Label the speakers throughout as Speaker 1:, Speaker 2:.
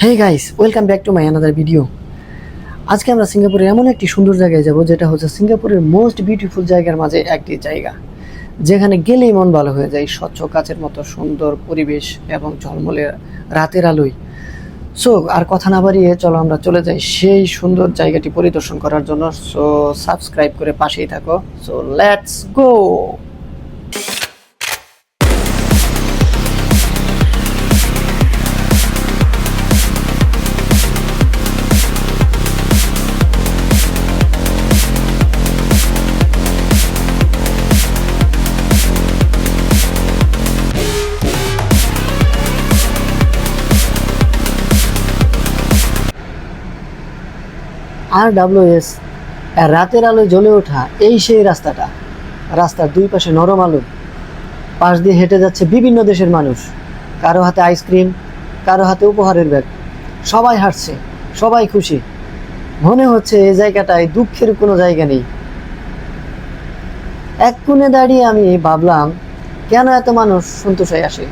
Speaker 1: Hey guys welcome back to my another video আজকে আমরা সিঙ্গাপুরের এমন একটি সুন্দর জায়গায় যাব, যেটা হচ্ছে সিঙ্গাপুরের মোস্ট বিউটিফুল জায়গার মাঝে একটি জায়গা, যেখানে গেলেই মন ভালো হয়ে যায়, স্বচ্ছ কাচের মতো, সুন্দর পরিবেশ এবং ঝলমলে রাতের আলোয়। সো আর কথা না বাড়িয়ে চলো আমরা চলে যাই সেই সুন্দর জায়গাটি পরিদর্শন করার জন্য। সো সাবস্ক্রাইব করে পাশেই থাকো। সো লেটস গো আর ডাব্লিউএস রাতের আলোয় জ্বলে ওঠা এই সেই রাস্তাটা। রাস্তার দুই পাশে নরম আলো। পাশ দিয়ে হেঁটে যাচ্ছে বিভিন্ন দেশের মানুষ। কারও হাতে আইসক্রিম, কারও হাতে উপহারের ব্যাগ। সবাই হাঁটছে, সবাই খুশি। মনে হচ্ছে এই জায়গাটায় দুঃখের কোনো জায়গা নেই। এক কোণে দাঁড়িয়ে আমি ভাবলাম, কেন এত মানুষ সন্তোষ হয়ে আসে?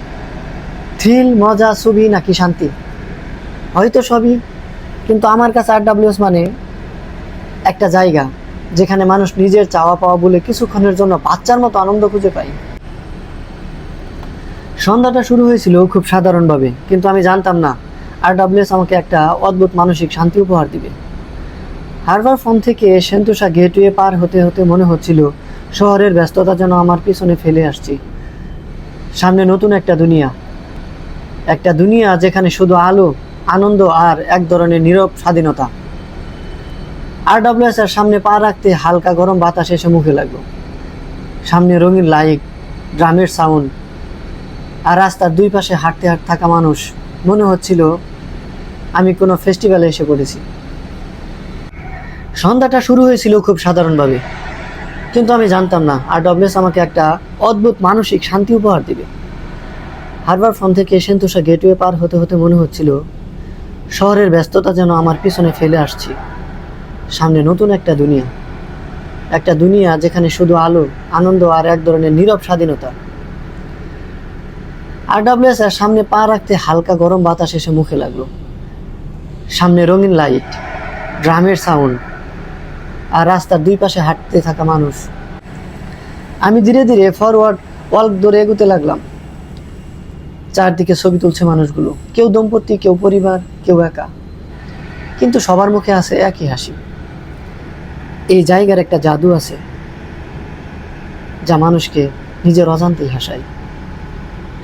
Speaker 1: থ্রিল, মজা, ছবি নাকি শান্তি? হয়তো সবই, কিন্তু আমার কাছে আর ডাব্লিউএস মানে একটা জায়গা যেখানে মানুষ নিজের চাওয়া পাওয়া বলে কিছুক্ষণের জন্য বাচ্চার মতো আনন্দ খুঁজে পায়। সন্ধ্যাটা শুরু হয়েছিল খুব সাধারণভাবে, কিন্তু আমি জানতাম না আর ডাব্লিউএস আমাকে একটা অদ্ভুত মানসিক শান্তি উপহার দিবে। হারবার ফোন থেকে সেন্তুষা গেটওয়ে পার হতে হতে মনে হচ্ছিল, শহরের ব্যস্ততা যেন আমার পিছনে ফেলে আসছি। সামনে নতুন একটা দুনিয়া। একটা দুনিয়া যেখানে শুধু আলো, আনন্দ আর এক ধরনের নীরব স্বাধীনতা। আর ডাব্লিউএস এর সামনে পা রাখতে হালকা গরম বাতাস এসে মুখে লাগল। সামনে রঙিন লাইট ড্রামের সাউন্ড আর রাস্তার দুই পাশে হাঁটতে হাঁটতে থাকা মানুষ, মনে হচ্ছিল আমি কোনো ফেস্টিভ্যালে এসে পড়েছি। সন্ধ্যাটা শুরু হয়েছিল খুব সাধারণভাবে, কিন্তু আমি জানতাম না আর ডব্লিউএস আমাকে একটা অদ্ভুত মানসিক শান্তি উপহার দিবে। হারবার ফোন থেকে সেন্তুষা গেটওয়ে পার হতে হতে মনে হচ্ছিল, শহরের ব্যস্ততা যেন আমার পিছনে ফেলে আসছি। সামনে নতুন একটা দুনিয়া। একটা দুনিয়া যেখানে শুধু আলো, আনন্দ আর এক ধরনের নীরব স্বাধীনতা। আর এর সামনে পা রাখতে হালকা গরম বাতাস এসে মুখে লাগল। সামনে রঙিন লাইট ড্রামের সাউন্ড আর রাস্তার দুই পাশে হাঁটতে থাকা মানুষ। আমি ধীরে ধীরে ফরওয়ার্ড ওয়াল্ক ধরে এগোতে লাগলাম। চারদিকে ছবি তুলছে মানুষগুলো। কেউ দম্পতি, কেউ পরিবার, কেউ একা। কিন্তু সবার মুখে আছে একই হাসি। এই জায়গার একটা জাদু আছে, যা মানুষকে নিজের অজান্তেই হাসায়।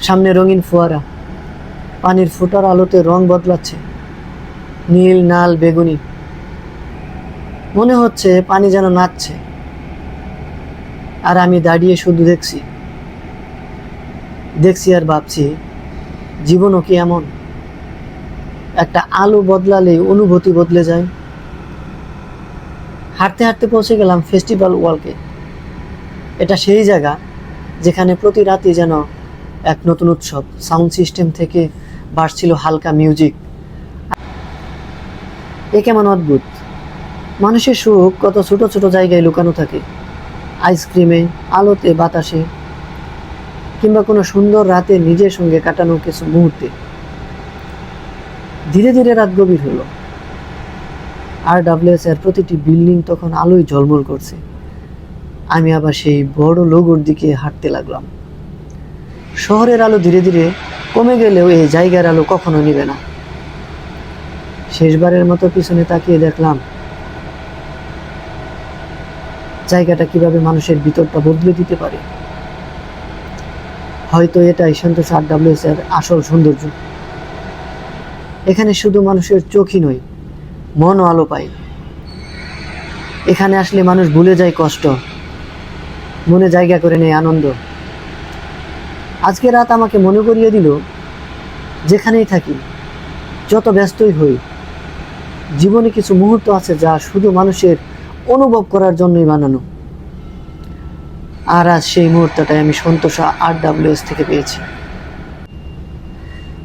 Speaker 1: সামনে রঙিন ফোয়ারা, পানির ফুটার আলোতে রং বদলাচ্ছে, নীল, নাল, বেগুনি। মনে হচ্ছে পানি যেন নাচছে, আর আমি দাঁড়িয়ে শুধু দেখছি। দেখছি আর ভাবছি, জীবনও কি এমন? একটা আলো বদলালে, অনুভূতি বদলে যায়। হাঁটতে হাঁটতে পৌঁছে গেলাম ফেস্টিভ্যাল ওয়ালকে এটা সেই জায়গা যেখানে প্রতি রাতে যেন এক নতুন উৎসব সাউন্ড সিস্টেম থেকে বাড়ছিল হালকা মিউজিক এ কেমন অদ্ভুত! মানুষের সুখ কত ছোট ছোট জায়গায় লুকানো থাকে। আইসক্রিমে আলোতে, বাতাসে, কিংবা কোনো সুন্দর রাতে নিজের সঙ্গে কাটানো কিছু মুহূর্তে। ধীরে ধীরে রাত গভীর হলো। আর ডাব্লিউএস এর প্রতিটি বিল্ডিং তখন আলোয় ঝলমল করছে। আমি আবার সেই বড় লোগোর দিকে হাঁটতে লাগলাম। শহরের আলো ধীরে ধীরে কমে গেলেও এই জায়গার আলো কখনো নেবে না। শেষবারের মতো পিছনে তাকিয়ে দেখলাম, জায়গাটা কীভাবে মানুষের ভিতরটা বদলে দিতে পারে। হয়তো এটাই সন্তোষ আর ডাব্লিউএস এর আসল সৌন্দর্য। এখানে শুধু মানুষের চোখই নয় মনও আলো পায় এখানে আসলে মানুষ ভুলে যায় কষ্ট, মনে জায়গা করে নেয় আনন্দ। আজকে রাত আমাকে মনে করিয়ে দিল, যেখানেই থাকি, যত ব্যস্তই হই, জীবনে কিছু মুহূর্ত আছে যা শুধু মানুষের অনুভব করার জন্যই বানানো। আর আজ সেই মুহূর্তটাই আমি সন্তোষা আর ডাব্লিউএস থেকে পেয়েছি।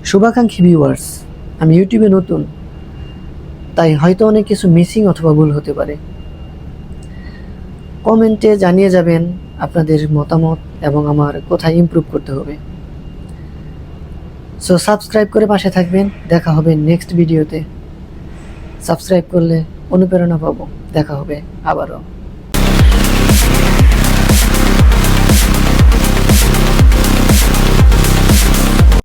Speaker 1: শুভাকাঙ্ক্ষী ভিউয়ার্স আমি ইউটিউবে নতুন। তাই হয়তো অনেক কিছু মিসিং অথবা ভুল হতে পারে। কমেন্টে জানিয়ে যাবেন আপনাদের মতামত এবং আমার কোথায় ইম্প্রুভ করতে হবে। সো সাবস্ক্রাইব করে পাশে থাকবেন। দেখা হবে নেক্সট ভিডিওতে সাবস্ক্রাইব করলে অনুপ্রেরণা পাবো। দেখা হবে আবারও।